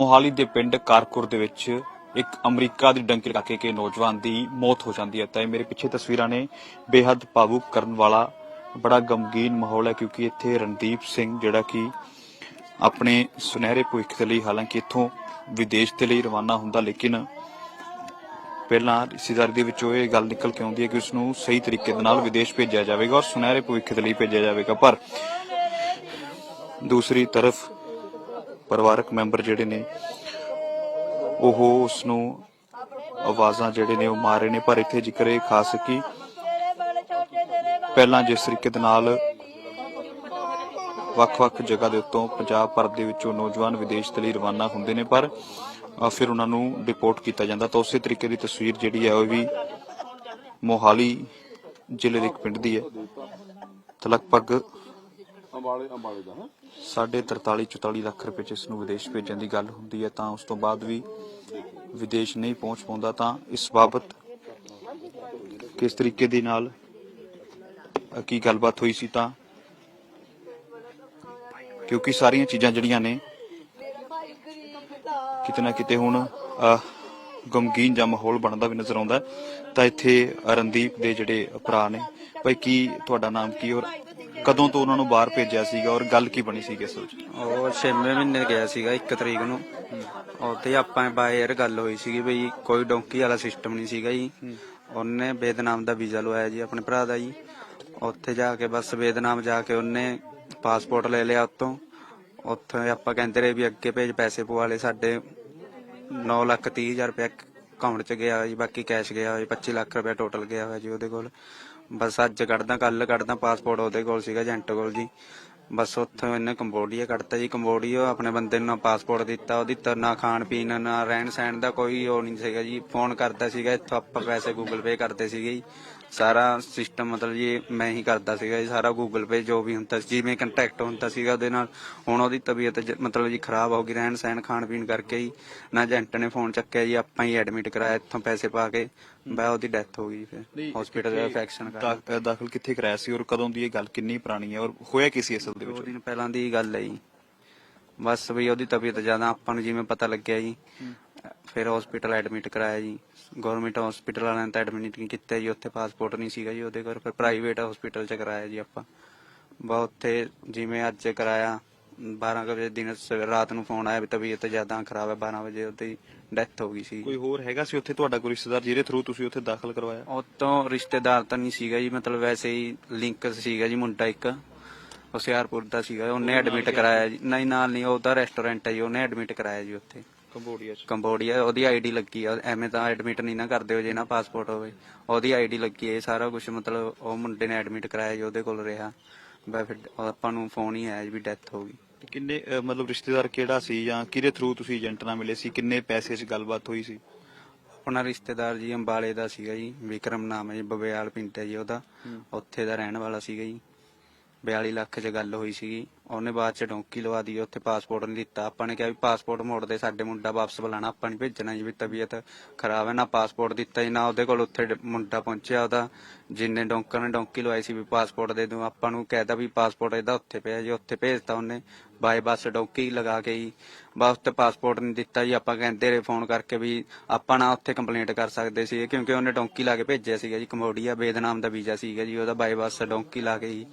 ਮੋਹਾਲੀ ਦੇ ਪਿੰਡ ਕਾਰਕੁਰ ਦੇ ਵਿੱਚ ਇੱਕ ਅਮਰੀਕਾ ਦੀ ਡੰਕੀ ਲਗਾ ਕੇ ਇੱਕ ਨੌਜਵਾਨ ਦੀ ਮੌਤ ਹੋ ਜਾਂਦੀ ਹੈ। ਤਾਂ ਇਹ ਮੇਰੇ ਪਿੱਛੇ ਤਸਵੀਰਾਂ ਨੇ। ਬੇਹੱਦ ਭਾਵੁਕ ਕਰਨ ਵਾਲਾ, ਬੜਾ ਗਮਗੀਨ ਮਾਹੌਲ ਹੈ ਕਿਉਂਕਿ ਇੱਥੇ ਰਣਦੀਪ ਸਿੰਘ ਜਿਹੜਾ ਕਿ ਆਪਣੇ ਸੁਨਹਿਰੇ ਭਵਿੱਖ ਦੇ ਲਈ, ਹਾਲਾਂਕਿ ਇੱਥੋਂ ਵਿਦੇਸ਼ ਦੇ ਲਈ ਰਵਾਨਾ ਹੁੰਦਾ, ਲੇਕਿਨ ਪਹਿਲਾਂ ਰਿਸ਼ਤੇਦਾਰੀ ਦੇ ਵਿੱਚੋਂ ਇਹ ਗੱਲ ਨਿਕਲ ਕੇ ਆਉਂਦੀ ਹੈ ਕਿ ਉਸ ਨੂੰ ਸਹੀ ਤਰੀਕੇ ਦੇ ਨਾਲ ਵਿਦੇਸ਼ ਭੇਜਿਆ ਜਾਵੇਗਾ ਔਰ ਸੁਨਹਿਰੇ ਭਵਿੱਖ ਦੇ ਲਈ ਭੇਜਿਆ ਜਾਵੇਗਾ। ਪਰ ਦੂਸਰੀ ਤਰਫ ਪਰਿਵਾਰਕ ਮੈਂਬਰ ਜਿਹੜੇ ਨੇ, ਉਹ ਉਸ ਨੂੰ ਆਵਾਜ਼ਾਂ ਜਿਹੜੇ ਨੇ ਉਹ ਮਾਰ ਰਹੇ ਨੇ, ਪਰ ਇੱਥੇ ਜ਼ਿਕਰ ਇਹ ਖਾਸ ਕਿ ਪਹਿਲਾਂ ਜਿਸ ਤਰੀਕੇ ਦੇ ਨਾਲ ਵੱਖ-ਵੱਖ ਜਗ੍ਹਾ ਦੇ ਉੱਤੋਂ ਪੰਜਾਬ ਭਰ ਦੇ ਵਿੱਚੋਂ ਨੌਜਵਾਨ ਵਿਦੇਸ਼ ਦੇ ਲਈ ਰਵਾਨਾ ਹੁੰਦੇ ਨੇ, ਪਰ ਫਿਰ ਉਹਨਾਂ ਨੂੰ ਡਿਪੋਰਟ ਕੀਤਾ ਜਾਂਦਾ। ਤਾਂ ਉਸੇ ਤਰੀਕੇ ਦੀ ਤਸਵੀਰ ਜਿਹੜੀ ਹੈ, ਉਹ ਵੀ ਮੋਹਾਲੀ ਜ਼ਿਲ੍ਹੇ ਦੇ ਇੱਕ ਪਿੰਡ ਦੀ ਹੈ। ਤਾਂ ਲਗਭਗ ਅੰਬਾਲੇ ਅੰਬਾਲੇ ਦਾ, ਹੈ? ਸਾਢੇ 43 44 ਲੱਖ ਰੁਪਏ ਚ ਇਸ ਨੂੰ ਵਿਦੇਸ਼ ਭੇਜਣ ਦੀ ਗੱਲ ਹੁੰਦੀ ਹੈ, ਤਾਂ ਉਸ ਤੋਂ ਬਾਅਦ ਵੀ ਵਿਦੇਸ਼ ਨਹੀਂ ਪਹੁੰਚ ਪਾਉਂਦਾ, ਤਾਂ ਇਸ ਬਾਬਤ ਕਿਸ ਤਰੀਕੇ ਦੇ ਨਾਲ ਕੀ ਗੱਲਬਾਤ ਹੋਈ ਸੀ, ਤਾਂ? ਕਿਉਂਕਿ ਸਾਰੀਆਂ ਚੀਜ਼ਾਂ ਜਿਹੜੀਆਂ ਨੇ ਕਿਤੇ ਨਾ ਕਿਤੇ ਹੁਣ ਗਮਗੀਨ ਜਾਂ ਮਾਹੌਲ ਬਣਦਾ ਵੀ ਨਜ਼ਰ ਆਉਂਦਾ ਤਾਂ ਇੱਥੇ ਰਣਦੀਪ ਦੇ ਜਿਹੜੇ ਭਰਾ ਨੇ, ਭਾਈ ਕੀ ਤੁਹਾਡਾ ਨਾਮ ਕੀ ਔਰ ਕਦੋਂ ਤੋਂ ਉਹਨਾਂ ਨੂੰ ਬਾਹਰ ਭੇਜਿਆ ਸੀਗਾ ਔਰ ਗੱਲ ਕੀ ਬਣੀ ਸੀ ਇਸ ਵਿੱਚ? ਉਹ ਛੇਵੇਂ ਮਹੀਨੇ ਗਿਆ ਸੀਗਾ 1 ਤਰੀਕ ਨੂੰ। ਉੱਥੇ ਆਪਾਂ ਬਾਏ 에ਅਰ ਗੱਲ ਹੋਈ ਸੀਗੀ ਬਈ ਕੋਈ ਡੋਂਕੀ ਵਾਲਾ ਸਿਸਟਮ ਨਹੀਂ ਸੀਗਾ ਜੀ। ਉਹਨੇ ਬੇਦਨਾਮ ਦਾ ਵੀਜ਼ਾ ਲਵਾਇਆ ਜੀ ਆਪਣੇ ਭਰਾ ਦਾ ਜੀ। ਉੱਥੇ ਜਾ ਕੇ ਬਸ ਬੇਦਨਾਮ ਜਾ ਕੇ ਉਹਨੇ ਪਾਸਪੋਰਟ ਲੈ ਲਿਆ ਉੱਤੋਂ ਉੱਥੇ ਆਪਾਂ ਕਹਿੰਦੇ ਰਹੇ ਵੀ ਅੱਗੇ ਭੇਜ ਪੈਸੇ ਪਵਾ ਲਏ ਸਾਡੇ 9 ਲੱਖ 30 ਹਜ਼ਾਰ ਰੁਪਏ ਅਕਾਊਂਟ 'ਚ ਗਿਆ ਜੀ ਬਾਕੀ ਕੈਸ਼ ਗਿਆ ਹੋਇਆ ਜੀ 25 ਲੱਖ ਰੁਪਏ ਟੋਟਲ ਗਿਆ ਹੋਇਆ ਜੀ ਉਹਦੇ ਕੋਲ। ਬਸ ਅੱਜ ਕੱਢਦਾ ਕੱਲ ਕੱਢਦਾ ਪਾਸਪੋਰਟ ਉਹਦੇ ਕੋਲ ਸੀਗਾ ਏਜੰਟ ਕੋਲ ਜੀ। ਬਸ ਉੱਥੋਂ ਇਹਨੇ ਕੰਬੋਡੀਆ ਕੱਢਤਾ ਜੀ, ਕੰਬੋਡੀਆ ਆਪਣੇ ਬੰਦੇ ਨੂੰ ਨਾ ਪਾਸਪੋਰਟ ਦਿੱਤਾ, ਉਹਦੀ ਤਾਂ ਨਾ ਖਾਣ ਪੀਣ, ਨਾ ਰਹਿਣ ਸਹਿਣ ਦਾ ਕੋਈ ਉਹ ਨਹੀਂ ਸੀਗਾ ਜੀ। ਫੋਨ ਕਰਦਾ ਸੀਗਾ, ਇੱਥੋਂ ਆਪਾਂ ਪੈਸੇ ਗੂਗਲ ਪੇ ਕਰਦੇ ਸੀਗੇ ਜੀ। ਸਾਰਾ ਸਿਸਟਮ ਮਤਲਬ ਜੀ ਮੈਂ ਹੀ ਕਰਦਾ ਸੀਗਾ ਜੀ ਸਾਰਾ ਗੂਗਲ ਪੇ ਜੋ ਵੀ ਹੁੰਦਾ ਸੀ ਜਿਵੇਂ ਕੰਟੈਕਟ ਹੁੰਦਾ ਸੀਗਾ ਉਹਦੇ ਨਾਲ ਹੁਣ ਉਹਦੀ ਤਬੀਅਤ ਜ- ਮਤਲਬ ਜੀ ਖਰਾਬ ਹੋ ਗਈ ਰਹਿਣ ਸਹਿਣ ਖਾਣ ਪੀਣ ਕਰਕੇ ਹੀ ਨਾ ਏਜੰਟ ਨੇ ਫੋਨ ਚੱਕਿਆ ਜੀ ਆਪਾਂ ਹੀ ਐਡਮਿਟ ਕਰਾਇਆ ਇੱਥੋਂ ਪੈਸੇ ਪਾ ਕੇ ਬਾ ਉਹਦੀ ਡੈਥ ਹੋ ਗਈ ਫਿਰ ਹਸਪੀਟਲ ਦਾ ਇਨਫੈਕਸ਼ਨ ਕਰ ਦਾਖ- ਦਾਖਲ ਕਿੱਥੇ ਕਰਾਇਆ ਸੀ ਔਰ ਕਦੋਂ ਦੀ ਇਹ ਗੱਲ ਕਿੰਨੀ ਪੁਰਾਣੀ ਹੈ ਔਰ ਹੋਇਆ ਕੀ ਸੀ ਅਸਲ ਦੇ ਦੋ ਵਿੱਚ ਦਿਨ ਪਹਿਲਾਂ ਦੀ ਗੱਲ ਹੈ ਜੀ। ਬਸ ਵੀ ਉਹਦੀ ਤਬੀਅਤ ਜ਼ਿਆਦਾ ਆਪਾਂ ਨੂੰ ਜਿਵੇਂ ਪਤਾ ਲੱਗਿਆ ਜੀ ਫਿਰ ਹਸਪੀਟਲ ਐਡਮਿਟ ਕਰਾਇਆ ਜੀ। ਗਵਰਨਮੈਂਟ ਹਸਪੀਟਲ ਵਾਲਿਆਂ ਨੇ ਤਾਂ ਐਡਮਿਟ ਨਹੀਂ ਕੀਤਾ ਜੀ ਉੱਥੇ ਪਾਸਪੋਰਟ ਨਹੀਂ ਸੀਗਾ ਜੀ ਉਹਦੇ ਕੋਲ ਫਿਰ ਪ੍ਰਾਈਵੇਟ ਹਸਪੀਟਲ ਚ ਕਰਾਇਆ ਜੀ ਆਪਾਂ। ਬਾ ਉੱਥੇ ਜਿਵੇਂ ਅੱਜ ਕਰਾਇਆ 12 ਕੁ ਵਜੇ ਦਿਨ ਸਵੇਰ ਰਾਤ ਨੂੰ ਫੋਨ ਆਇਆ ਵੀ ਤਬੀਅਤ ਜ਼ਿਆਦਾ ਖਰਾਬ ਹੈ 12 ਵਜੇ ਉਹਦੀ ਡੈਥ ਹੋ ਗਈ ਸੀ। ਕੋਈ ਹੋਰ ਹੈਗਾ ਸੀ ਉੱਥੇ ਤੁਹਾਡਾ ਕੋਈ ਰਿਸ਼ਤੇਦਾਰ ਜਿਹਦੇ ਥਰੂ ਤੁਸੀਂ ਉੱਥੇ ਦਾਖਲ ਕਰਵਾਇਆ? ਉਤੋਂ ਰਿਸ਼ਤੇਦਾਰ ਤਾਂ ਨਹੀਂ ਸੀਗਾ ਜੀ ਮਤਲਬ ਵੈਸੇ ਹੀ ਲਿੰਕ ਸੀਗਾ ਜੀ ਮੁੰਡਾ ਇੱਕ। ਹੁਸ਼ਿਆਰਪੁਰ ਦਾ ਸੀਗਾ ਉਹਨੇ ਐਡਮਿਟ ਕਰਾਇਆ ਜੀ। ਨਹੀਂ ਨਾਲ ਨਹੀਂ ਉਹ ਤਾਂ ਰੈਸਟੋਰੈਂਟ ਹੈ ਜੀ ਉਹਨੇ ਐਡਮਿਟ ਕਰਾਇਆ ਜੀ ਉੱਥੇ। ਕੰਬੋਡੀਆ 'ਚ। ਕੰਬੋਡੀਆ ਉਹਦੀ ਆਈਡੀ ਲੱਗੀ ਆ ਐਵੇਂ ਤਾਂ ਐਡਮਿਟ ਨਹੀਂ ਨਾ ਕਰਦੇ ਹੋ ਜੇ ਨਾ ਪਾਸਪੋਰਟ ਹੋਵੇ। ਉਹਦੀ ਆਈਡੀ ਲੱਗੀ ਹੈ ਸਾਰਾ ਕੁਝ ਮਤਲਬ ਉਹ ਮੁੰਡੇ ਨੇ ਐਡਮਿਟ ਕਰਾਇਆ ਜੀ ਉਹਦੇ ਕੋਲ ਰਿਹਾ। ਬਸ ਫਿਰ ਆਪਾਂ ਨੂੰ ਫੋਨ ਹੀ ਆਇਆ ਜੀ ਵੀ ਡੈਥ ਹੋ ਗਈ। ਕਿੰਨੇ ਮਤਲਬ ਰਿਸ਼ਤੇਦਾਰ ਕਿਹੜਾ ਸੀ ਜਾਂ ਕਿਹਦੇ ਥਰੂ ਤੁਸੀਂ ਏਜੰਟ ਨਾਲ ਮਿਲੇ ਸੀ? ਕਿੰਨੇ ਪੈਸੇ 'ਚ ਗੱਲਬਾਤ ਹੋਈ ਸੀ? ਆਪਣਾ ਰਿਸ਼ਤੇਦਾਰ ਜੀ ਅੰਬਾਲੇ ਦਾ ਸੀਗਾ ਜੀ ਵਿਕਰਮ ਨਾਮ ਹੈ ਜੀ ਬਬਿਆਲ ਪਿੰਡ ਹੈ ਜੀ ਉਹਦਾ। ਉੱਥੇ ਦਾ ਰਹਿਣ ਵਾਲਾ ਸੀਗਾ ਜੀ। 42 ਲੱਖ 'ਚ ਗੱਲ ਹੋਈ ਸੀਗੀ। ਉਹਨੇ ਬਾਅਦ 'ਚ ਡੌਂਕੀ ਲਵਾ ਦੀ ਉੱਥੇ ਪਾਸਪੋਰਟ ਨਹੀਂ ਦਿੱਤਾ। ਆਪਾਂ ਨੇ ਕਿਹਾ ਵੀ ਪਾਸਪੋਰਟ ਮੋੜ ਦੇ, ਸਾਡੇ ਮੁੰਡਾ ਵਾਪਸ ਬੁਲਾਣਾ ਆਪਾਂ ਨਹੀਂ ਭੇਜਣਾ ਜੀ ਵੀ ਤਬੀਅਤ ਖਰਾਬ ਹੈ, ਨਾ ਪਾਸਪੋਰਟ ਦਿੱਤਾ ਜੀ, ਨਾ ਉਹਦੇ ਕੋਲ ਉੱਥੇ ਡ- ਮੁੰਡਾ ਪਹੁੰਚਿਆ ਉਹਦਾ। ਜਿੰਨੇ ਡੌਂਕਰ ਨੇ ਡੌਂਕੀ ਲਵਾਈ ਸੀ ਵੀ ਪਾਸਪੋਰਟ ਦੇ ਦੂੰ, ਆਪਾਂ ਨੂੰ ਕਹਿਤਾ ਵੀ ਪਾਸਪੋਰਟ ਇਹਦਾ ਉੱਥੇ ਪਿਆ ਜੀ, ਉੱਥੇ ਭੇਜਤਾ ਉਹਨੇ। ਬਾਏ ਬੱਸ ਡੌਂਕੀ ਲਗਾ ਕੇ ਜੀ। ਬਸ ਉੱਤੇ ਪਾਸਪੋਰਟ ਨਹੀਂ ਦਿੱਤਾ ਜੀ, ਆਪਾਂ ਕਹਿੰਦੇ ਰਹੇ ਫੋਨ ਕਰਕੇ ਵੀ ਆਪਾਂ ਨਾ ਉੱਥੇ ਕੰਪਲੇਂਟ ਕਰ ਸਕਦੇ ਸੀ ਕਿਉਂਕਿ ਉਹਨੇ ਡੌਂਕੀ ਲਾ ਕੇ ਭੇਜਿਆ ਸੀਗਾ ਜੀ ਕੰਬੋਡੀਆ ਬੇਦਨਾਮ ਦਾ ਵੀਜ਼ਾ ਸੀਗਾ ਜੀ, ਉਹਦਾ ਬਾਏ ਬੱਸ ਡੌਂਕੀ ਲਾ ਕੇ ਜੀ।